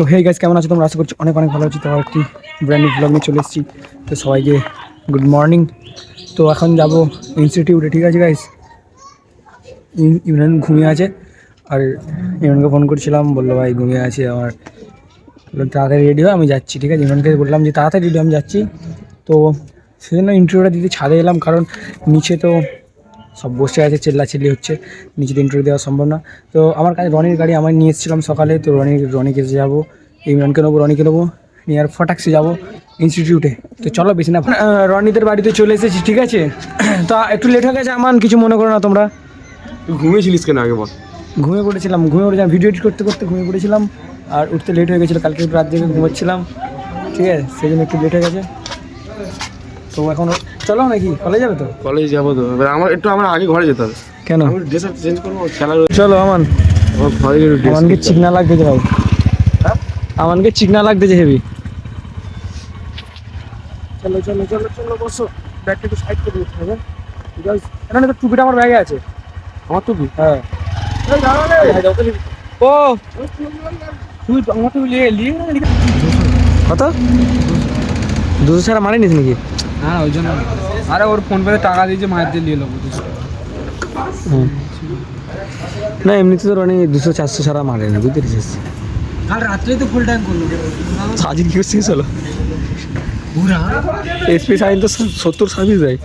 So hey guys কেমন আছো তোমরা? আশা করছি অনেক অনেক ভালো আছি। তো আমার একটি ব্র্যান্ড নিউ ব্লগ নিয়ে চলে এসেছি। তো সবাইকে গুড মর্নিং তো এখন যাব ইনস্টিটিউটে ঠিক আছে গাইস ইমরান ঘুমিয়ে আছে। আর ইমরানকে ফোন করছিলাম, বলল ভাই ঘুমিয়ে আছে আমার তাড়াতাড়ি রেডি হয় আমি যাচ্ছি, ঠিক আছে? ইউনিয়নকে বললাম যে তাড়াতাড়ি রেডি আমি যাচ্ছি। তো সেজন্য ইন্টারভিউটা দিতে ছাদে এলাম, কারণ নিচে তো সব বসে আছে চিল্লাচিল্লি হচ্ছে নিচে ইন্টারভিউ দেওয়া সম্ভব না। তো আমার কাছে রনির গাড়ি আমার নিয়ে এসেছিলাম সকালে তো রনি রনিকে যাব ইমরানকে নেব রনিকে নেব নিয়ে আর ফটাক্সে যাব ইনস্টিটিউটে তো চলো বেশি না রনিদের বাড়িতে চলে এসেছি ঠিক আছে? তো একটু লেট হয়ে গেছে আমার কিছু মনে করো না তোমরা। ঘুমিয়েছিলিস কেন আগে বল। ঘুমিয়ে পড়েছিলাম ঘুমিয়ে পড়েছিলাম ভিডিও এডিট করতে করতে ঘুমিয়ে পড়েছিলাম আর উঠতে লেট হয়ে গেছিল কালকে রাত জেগে ঘুমাচ্ছিলাম ঠিক আছে? সেই জন্য একটু লেট হয়ে গেছে। তো এখন চলো নাকি? কলেজ যাবে তো? কলেজ যাব তো। এবার আমার একটু আমার আগে ঘরে যেতে হবে। কেন? আমি ড্রেস চেঞ্জ করব খেলার চলো আমান। আমার ঘরে ড্রেস আমানকে চিকনা লাগতেছে ভাই। আমানকে চিকনা লাগতেছে হেভি। চলো চলো চলো চলো বসো। ব্যাগটা একটু সাইড করে দিতে হবে। বিকজ এখানে তো টুপিটা আমার ব্যাগে আছে। আমার কি হ্যাঁ। ও! তুই আমার টুপি নিয়ে নিয়ে কত? দুশো ছাড়া মানে নিস নাকি? হ্যাঁ ওই জন্য। আরে ওর ফোন পেতে টাকা দিয়েছে মায়ের দিয়ে নিয়ে নেব না এমনিতে তো অনেক দুশো চারশো ছাড়া মারে না বুঝতে পেরেছিস? কাল রাত্রেই তো ফুল টাইম করল। আজকে কি করছিস হলো এসপি সাইন তো সত্তর সার্ভিস দেয়।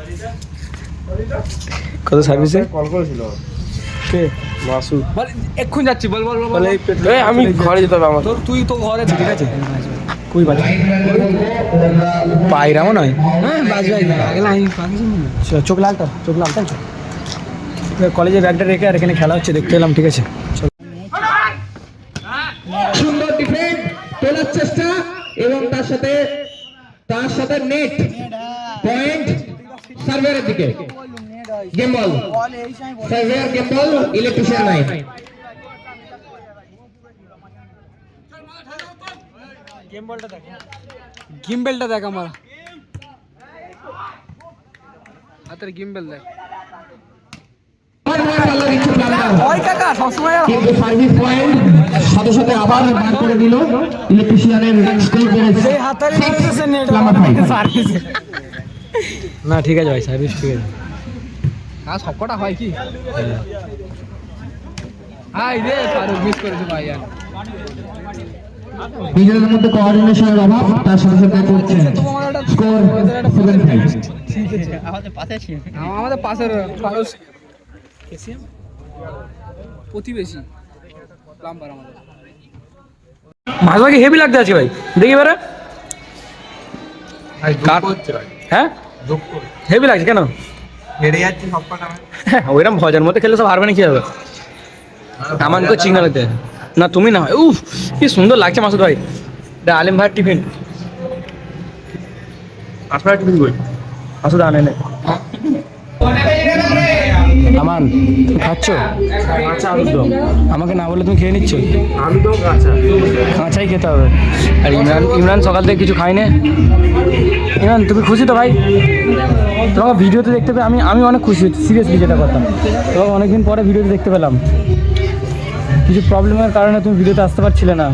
কত সার্ভিসে কল করেছিল। কে? মাসু। বল এক্ষুন যাচ্ছি বল বল বল আমি ঘরে যেতে হবে আমার। তুই তো ঘরে ঠিক আছে। কই বাজে? পায়রাও নয়? হ্যাঁ বাজবে আগে লাইন পাকিয়েছি চোখ লালটা চোখ লালটা কলেজে ব্যাগটা রেখে আর এখানে খেলা হচ্ছে দেখতে এলাম ঠিক আছে? সুন্দর ডিফেন্ড তোলার চেষ্টা এবং তার সাথে তার সাথে নেট পয়েন্ট সার্ভেয়ারের দিকে। Game ball. Surveyor game ball electrician নাই গিম্বেলটা দেখ। আমার। হাতের গিম্বেল দেখ। কিন্তু সার্ভিস পয়েন্ট সাথে সাথে আবার বার করে দিল ইলেকট্রিশিয়ানের স্কোর বেড়েছে হাতারি নাম্বার ফাইভ না ঠিক আছে ভাই সার্ভিস ঠিক আছে। হ্যাঁ সবকটা হয় কি? হাই রে মিস করেছে ভাই নিজেদের মধ্যে কোঅর্ডিনেশনের অভাব তার সাথে সাথে করছেন স্কোর সেভেন ফাইভ আমাদের পাশের ফারুক প্রতিবেশী। প্লাম্বার আমাদের। হেভি লাগতে আছে ভাই। দেখি এবারে। হ্যাঁ? হেভি লাগছে কেন? হেরে যাচ্ছি সব কটা হ্যাঁ, ওইরকম ভজার মধ্যে খেলে সব হারবে না কি হবে আমাকে চিংড়া লাগতে। না তুমি না। উফ কি সুন্দর লাগছে মাসুদ ভাই। এটা আলিম ভাইয়ের টিফিন। আপনার টিফিন কই? মাসুদ আনে নে। আমান খাচ্ছ? কাঁচা আলুর দম। আমাকে না বলে তুমি খেয়ে নিচ্ছ? আমি তো কাঁচা। কাঁচাই খেতে হবে। আর ইমরান ইমরান সকাল থেকে কিছু খাই না ইমরান তুমি খুশি তো ভাই? তোমাকে ভিডিওতে দেখতে পেয়ে আমি আমি অনেক খুশি সিরিয়াসলি যেটা কথা। তোমাকে অনেকদিন পরে ভিডিওতে দেখতে পেলাম। কিছু প্রবলেমের কারণে তুমি ভিডিওতে আসতে পারছিলে না।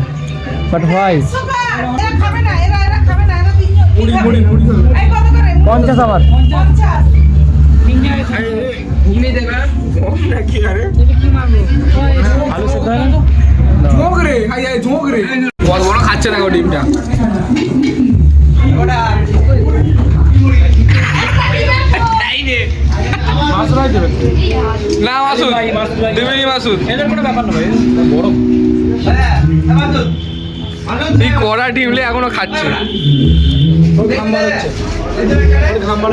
বাট হোয়াই এরা খাবে না এরা এরা খাবে না এরা তিনজন এই কত করে পঞ্চাশ আমার বড় বড় খাচ্ছে না ডিমটা। দেবেনি মাসুদ। এদের কোনো ব্যাপার না ভাই বড়। এই কড়া ডিমলে এখনও খাচ্ছে। খাম্বার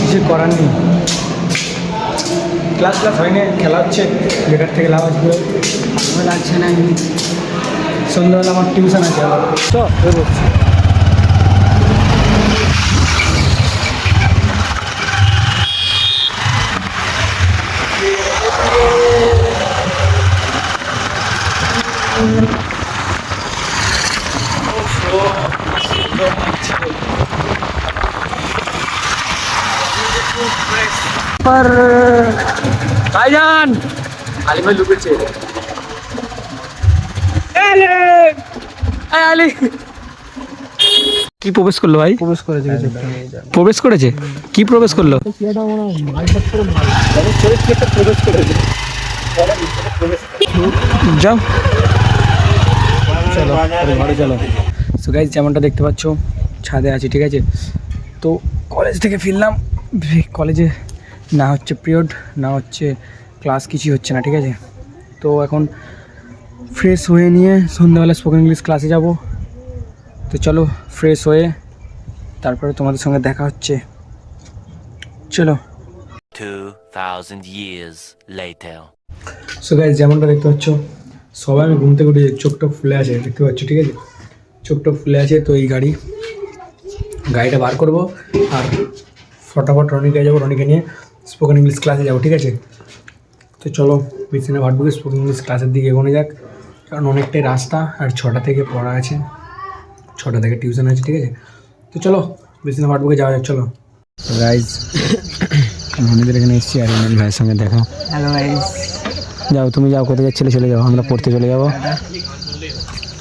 কিছু করার নেই। ক্লাস ক্লাস হয়নি খেলা হচ্ছে বেকার থেকে লাভ আসবে ভালো লাগছে না সন্ধ্যাবেলা আমার টিউশন আছে। আবার তো पर भाईजान আলী ভাই লুকেছে আলী আলী কি প্রবেশ করলো ভাই প্রবেশ করেছে প্রবেশ করেছে কি প্রবেশ করলো যাও চলো ঘরে চলো। সো গাইজ যেমনটা দেখতে পাচ্ছ ছাদে আছি ঠিক আছে? তো কলেজ থেকে ফিরলাম। কলেজে না হচ্ছে পিরিয়ড না হচ্ছে ক্লাস কিছুই হচ্ছে না ঠিক আছে? তো এখন ফ্রেশ হয়ে নিয়ে সন্ধ্যাবেলা স্পোকেন ইংলিশ ক্লাসে যাব। তো চলো ফ্রেশ হয়ে তারপরে তোমাদের সঙ্গে দেখা হচ্ছে। চলো। 2,000 years later. সো গাইজ যেমনটা দেখতে পাচ্ছ সবাই আমি ঘুম থেকে উঠে চোখ টোক ফুলে আছে দেখতে পাচ্ছ ঠিক আছে? চোখ টোক ফুলে আছে তো এই গাড়ি গাড়িটা বার করব আর ফটাফট রনিকে যাব রনিকে নিয়ে স্পোকেন ইংলিশ ক্লাসে যাব ঠিক আছে? তো চলো বিছানা ভাটবুকে স্পোকেন ইংলিশ ক্লাসের দিকে এগোনো যাক কারণ অনেকটাই রাস্তা আর ছটা থেকে পড়া আছে ছটা থেকে টিউশন আছে ঠিক আছে? তো চলো বিছানা ভাটবুকে যাওয়া যাক চলো। গাইজ মনিদের এখানে এসেছি আর ইমরান ভাইয়ের সঙ্গে দেখা। হ্যালো গাইজ যাও তুমি যাও কোথায় যাচ্ছিলে চলে যাও আমরা পড়তে চলে যাব।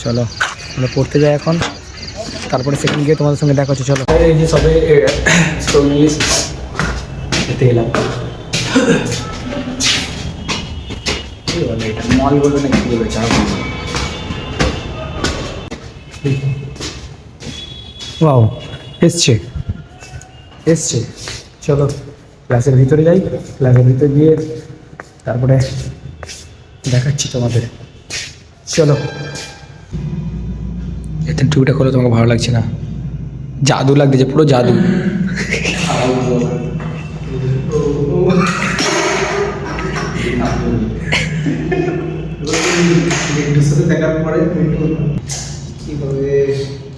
চলো আমরা পড়তে যাই এখন। তারপরে সেখানে গিয়ে তোমাদের সঙ্গে দেখা হচ্ছে চলো। এই যে সবে বলে কি বলবে চা ওয়াও এসছে। এসছে। চলো ক্লাসের ভিতরে যাই। ক্লাসের ভিতরে গিয়ে তারপরে দেখাচ্ছি তোমাদের। চলো। এতে টুপিটা খোলো তোমাকে ভালো লাগছে না। জাদু লাগতেছে পুরো জাদু। দেখার পরে কীভাবে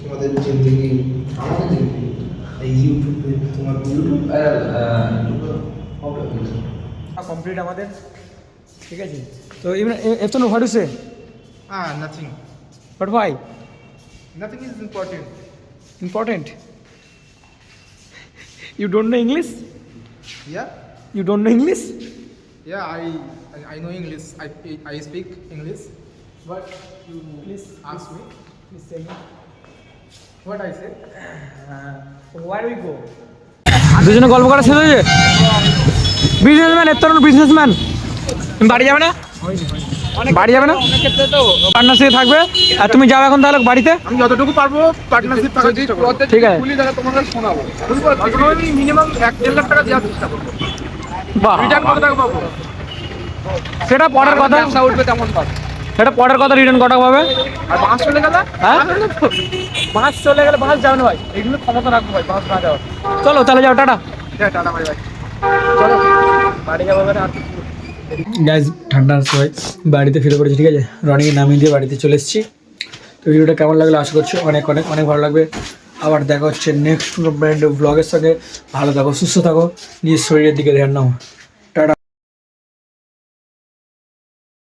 তোমাদের জিন্দগি আমাদের জিন্দগি? এই ইউটিউবে তোমার ইউটিউব কমপ্লিট আমাদের। ঠিক আছে তো ইভেন এফ তো no what you say Ah, nothing. But why Nothing is important. Important you don't know English Yeah? You don't know English I I, I know English. I I speak English. But you Please. ask me please tell me what I say. Where we go দুজনে গল্প করা শেষ হয়েছে businessman তরুণ businessman তুমি বাড়ি যাবে না? বাড়ি যাবে না? পার্টনারশিপে থাকবে? আর তুমি যাও এখন তাহলে বাড়িতে? আমি যতটুকু পারব পার্টনারশিপ ঠিক আছে। শোনাবো। মিনিমাম এক দেড় লাখ টাকা দেওয়ার চেষ্টা করব। সেটা পরের কথা। ব্যবসা উঠবে তেমন পাবো সেটা পরের কথা রিটার্ন কটা পাবে? আর বাস চলে গেলে? হ্যাঁ? বাস চলে গেলে বাস যাবে না ভাই। এগুলো ক্ষমতা রাখব ভাই বাস না যাওয়ার। চলো তাহলে যাও টাটা। টাটা বাই বাই বাড়ি যাব আর গ্যাস ঠান্ডার সময় বাড়িতে ফিরে পড়েছি, ঠিক আছে? রনিকে নামিয়ে দিয়ে বাড়িতে চলে এসেছি। তো ভিডিওটা কেমন লাগল আশা করছি অনেক অনেক অনেক ভালো লাগবে। আবার দেখা হচ্ছে নেক্সট ব্র্যান্ড ব্লগের সঙ্গে। ভালো থাকো, সুস্থ থাকো। নিজের শরীরের দিকে ধ্যান নাও।